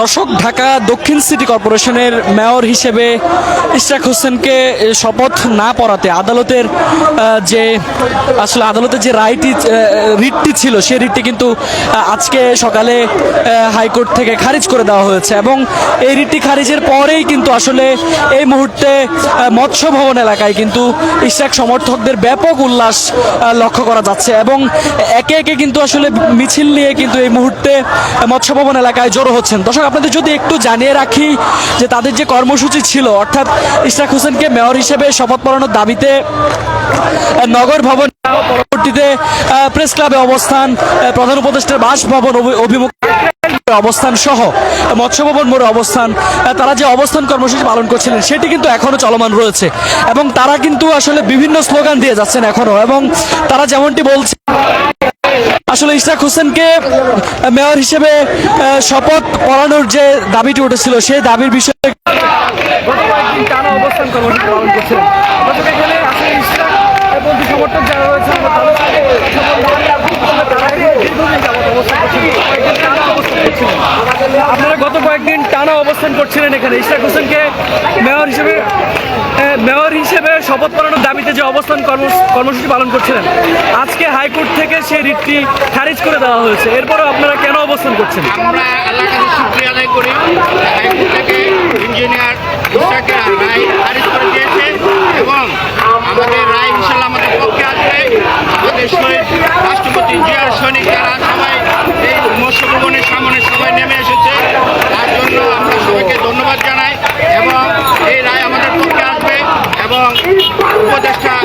দর্শক ঢাকা দক্ষিণ সিটি কর্পোরেশনের মেয়র হিসেবে ইশরাক হোসেনকে শপথ না পড়াতে আদালতের যে আসলে আদালতের যে রায়টি রিটটি ছিল, সেই রিটটি কিন্তু আজকে সকালে হাইকোর্ট থেকে খারিজ করে দেওয়া হয়েছে এবং এই রিটটি খারিজের পরেই কিন্তু আসলে এই মুহূর্তে মৎস্য ভবন এলাকায় কিন্তু ইশরাক সমর্থকদের ব্যাপক উল্লাস লক্ষ্য করা যাচ্ছে এবং একে একে কিন্তু আসলে মিছিল নিয়ে কিন্তু এই মুহূর্তে মৎস্য ভবন এলাকায় জড়ো হচ্ছেন। দর্শক, আপনাদের যদি একটু জানিয়ে রাখি যে তাদের যে কর্মসূচি ছিল, অর্থাৎ ইশরাক হোসেনকে মেয়র হিসেবে শপথ পড়ানোর দাবিতে নগর ভবন পরবর্তীতে প্রেস ক্লাবে অবস্থান প্রধান উপদেষ্টার বাসভবন অভি- অভিমুখ অবস্থান সহ, মৎস্য ভবন মোড়ে অবস্থান তারা যে অবস্থান কর্মসূচি পালন করছিলেন, সেটি কিন্তু এখনও চলমান রয়েছে। এবং তারা কিন্তু আসলে বিভিন্ন স্লোগান দিয়ে যাচ্ছেন এখনও, এবং তারা যেমনটি বলছে আসলে ইশরাক হোসেনকে মেয়র হিসেবে শপথ পড়ানোর যে দাবিটি উঠেছিল, সেই দাবির বিষয়ে আপনারা গত কয়েকদিন টানা অবস্থান করছিলেন এখানে। ইশরাক হোসেনকে মেয়র হিসেবে মেয়র হিসেবে শপথ পড়ানোর দাবিতে যে অবস্থান কর্ম- কর্মসূচি পালন করছিলেন, আজকে হাইকোর্ট থেকে সেই রিটটি খারিজ করে দেওয়া হয়েছে। এরপরও আপনারা কেন অবস্থান করছেন? ইঞ্জিনিয়ার ಅಧ್ಯಕ್ಷ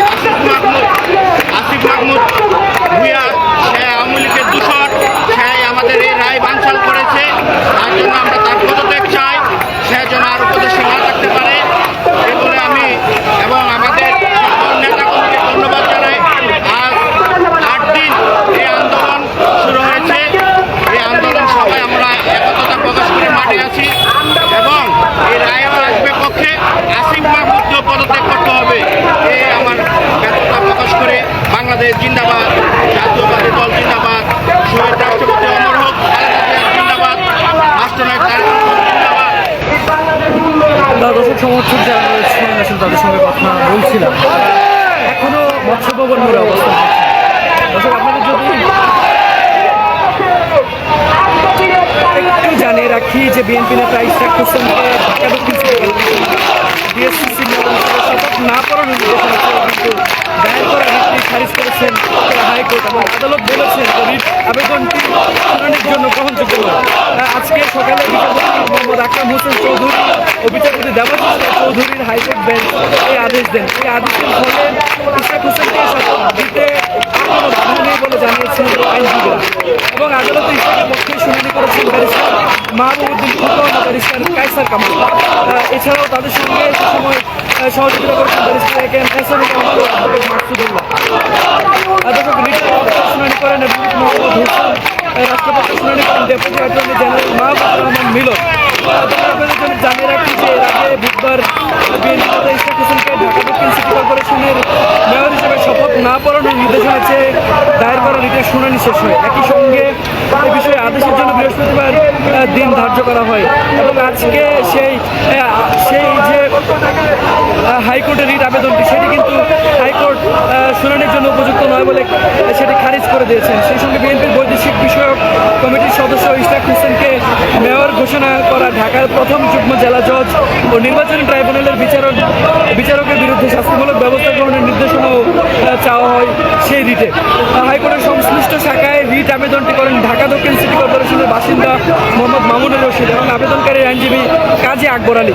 দর্শক সমর্থক যারা রয়েছেন আসলে তাদের সঙ্গে কথা বলছিলাম। এখনও মৎস্য ভবন মোড়ে অবস্থান দর্শক, আপনাদের যদি একটু জানিয়ে রাখি যে বিএনপি নেতা ইশরাক হোসেনকে ঢাকা দক্ষিণ শপথ না করার নির্দেশনা কিন্তু দায়ের খারিজ করেছেন হাইকোর্ট এবং আদালত বলেছেন যে রিট আবেদনটি শুনানির জন্য গ্রহণযোগ্য নয় আহ, আজকে সকালে বিচারপতি মোহাম্মদ আকরাম হোসেন চৌধুরী ও বিচারপতি দেবাশিস চৌধুরীর হাইকোর্ট বেঞ্চ এই আদেশ দেন। এই আদেশের ফলে ইশাক হোসেনকে দিতে বলে জানিয়েছেন আইনজীবীরা। এবং আদালতে পক্ষে শুনানি করেছেন ব্যারিস্টার মাহবুবুদ্দিন ও ব্যারিস্টার কাইসার কামাল। এছাড়াও তাদের সঙ্গে সে সময় সহযোগিতা করেছেন barrister A K M Ehsanul Kamal শুনানি করেন মোহাম্মদ হোসেন রাষ্ট্রপতি শুনানি করেন। Deputy attorney general Mahbubur Rahman Milon. জানিয়ে আদেশের জন্য বৃহস্পতিবার দিন ধার্য করা হয়। এবং আজকে সেই সেই যে হাইকোর্টের রিট আবেদনটি, সেটি কিন্তু হাইকোর্ট শুনানির জন্য উপযুক্ত নয় বলে সেটি করে দিয়েছেন। সেই সঙ্গে বিএনপির বৈদেশিক বিষয়ক কমিটির সদস্য ইশতাক হোসেনকে মেয়র ঘোষণা করা ঢাকার প্রথম যুগ্ম জেলা জজ ও নির্বাচনী ট্রাইব্যুনালের বিচারক বিচারকের বিরুদ্ধে শাস্তিমূলক ব্যবস্থা গ্রহণের নির্দেশনাও চাওয়া হয় সেই রিটে। হাইকোর্টের সংশ্লিষ্ট শাখায় রিট আবেদনটি করেন ঢাকা দক্ষিণ সিটি কর্পোরেশনের বাসিন্দা মোহাম্মদ মামুনুর রশিদ এবং আবেদনকারী আইনজীবী কাজী আকবর আলী।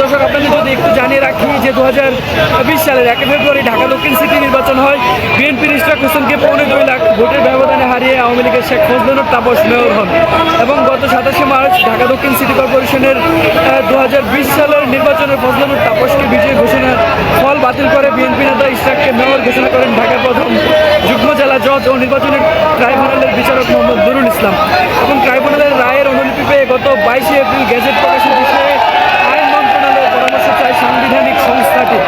দর্শক, আপনাদের যদি একটু জানিয়ে রাখি যে দু হাজার বিশ সালের একে ফেব্রুয়ারি ঢাকা দক্ষিণ সিটি নির্বাচন হয়। বিএনপির ইশরাক হোসেনকে পৌনে দুই লাখ ভোটের ব্যবধানে হারিয়ে আওয়ামী লীগের শেখ ফজলুর তাপস মেয়র হন। এবং গত সাতাশে মার্চ ঢাকা দক্ষিণ সিটি কর্পোরেশনের দু হাজার বিশ সালের নির্বাচনের ফজলুর তাপসকে বিজয়ী ঘোষণার ফল বাতিল করে বিএনপি নেতা ইশরাককে মেয়র ঘোষণা করেন ঢাকার প্রথম যুগ্ম জেলা জজ ও নির্বাচনী ট্রাইব্যুনালের বিচারক মোহাম্মদ নুরুল ইসলাম। এবং ট্রাইব্যুনালের রায়ের অনুলিপি পেয়ে গত বাইশে এপ্রিল গেজেট প্রকাশের বিষয়ে আইন মন্ত্রণালয়ের পরামর্শ চায় সাংবিধানিক সংস্থাটি।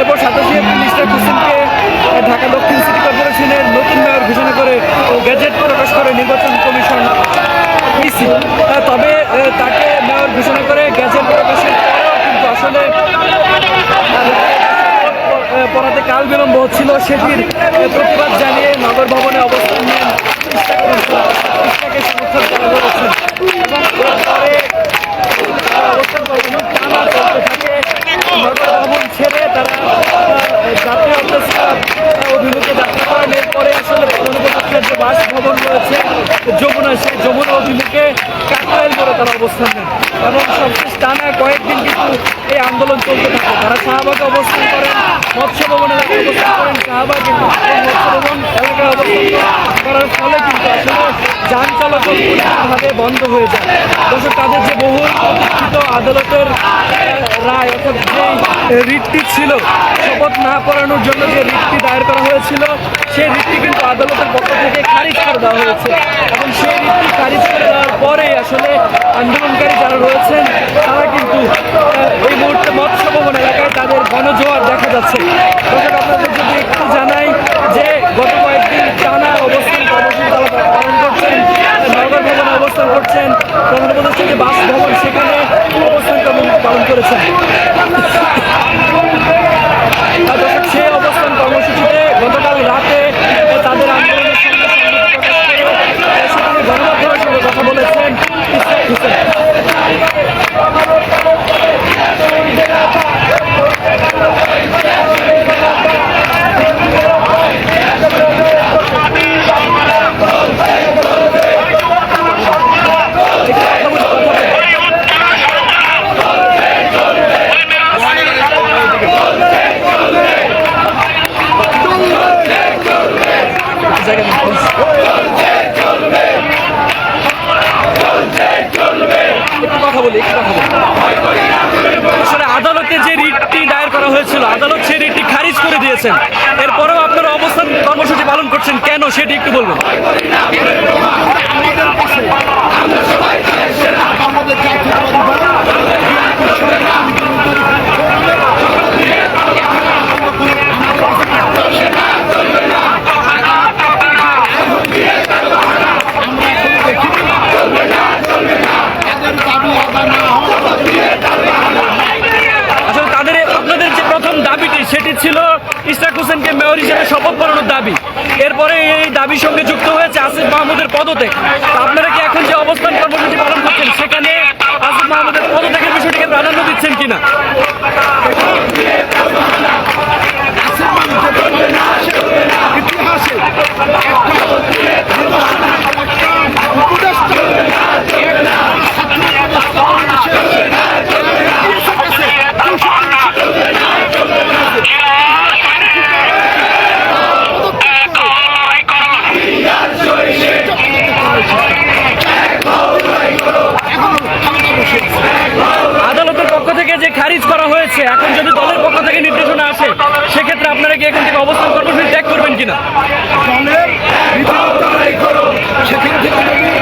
এরপর সাতাশে এপ্রিল ইশরাক হোসেনকে ঢাকা দক্ষিণ সিটি কর্পোরেশনের নতুন মেয়র ঘোষণা করে ও গেজেট প্রকাশ করে নির্বাচন কমিশন ইসি তবে তাকে মেয়র ঘোষণা করে গ্যাজেট প্রকাশের পরেও কিন্তু আসলে পড়াতে কাল বিলম্ব হচ্ছিল। সেটির প্রতিবাদ জানিয়ে নগর ভবনে অবস্থান নেন ছেড়ে তারা জাতীয় যমুনা সেই যমুনা অভিমুখে কাকরাইল করে তারা অবস্থান নেন। এবং সবশেষ টানা কয়েকদিন কিন্তু এই আন্দোলন চলতে থাকে। তারা শাহবাগে অবস্থান করেন মৎস্য ভবন এলাকায় অবস্থান করেন, শাহবাগ মৎস্য ভবন এলাকায় অবস্থান করার ফলে কিন্তু আসলে যান চলাচল ভাবে বন্ধ হয়ে যায়। দর্শক, তাদের যে বহু প্রতীক্ষিত আদালতের রায় অর্থাৎ যে রিটটি ছিল, শপথ না পড়ানোর জন্য যে রিটটি দায়ের করা হয়েছিল, সেই রিটটি কিন্তু আদালতের পক্ষ থেকে খারিজ করে দেওয়া হয়েছে। এবং সেই রিটটি খারিজ করে দেওয়ার পরে আসলে আন্দোলনকারী যারা রয়েছেন, তারা যাচ্ছে। বলি আদালতে যে রিটটি দায়ের করা হয়েছিল, আদালত সেই রিটটি খারিজ করে দিয়েছেন। এরপরেও আপনারা অবস্থান, কর্মসূচি পালন করছেন কেন, সেটি একটু বলবেন। আসলে মেয়র হিসেবে শপথ পড়ানোর দাবি। এরপরে এই দাবির সঙ্গে যুক্ত হয়েছে আসিফ মাহমুদের পদত্যাগ। আপনারা কি এখন যে অবস্থান কর্মসূচি পালন করছেন, সেখানে আসিফ মাহমুদের পদত্যাগের বিষয়টিকে প্রাধান্য দিচ্ছেন কিনা? ইতিহাসে যে খারিজ করা হয়েছে, এখন যদি দলের পক্ষ থেকে নির্দেশনা আসে, সেক্ষেত্রে আপনারা কি এখান থেকে অবস্থান কর্মসূচি ত্যাগ করবেন কিনা? দলের সেখান থেকে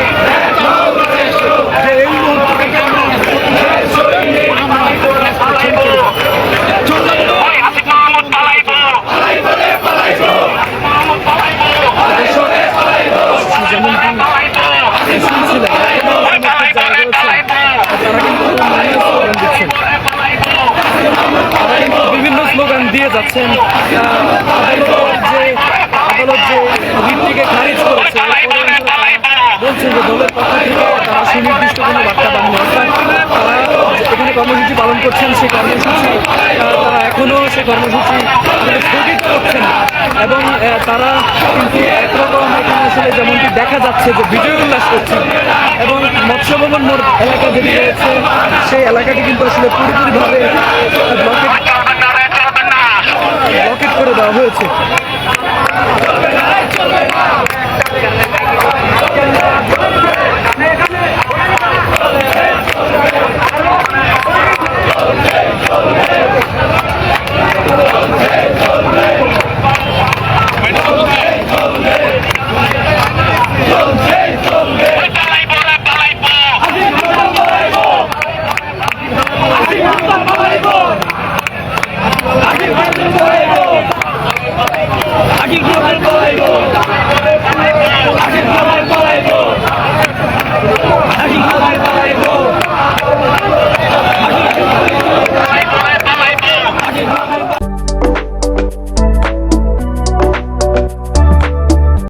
দেখা যাচ্ছে যে বিজয় উল্লাস করছে এবং মৎস্য ভবন মোড় এলাকা যেটি রয়েছে সেই এলাকাটি কিন্তু আসলে পুরোপুরিভাবে ব্লকেট করে দেওয়া হয়েছে।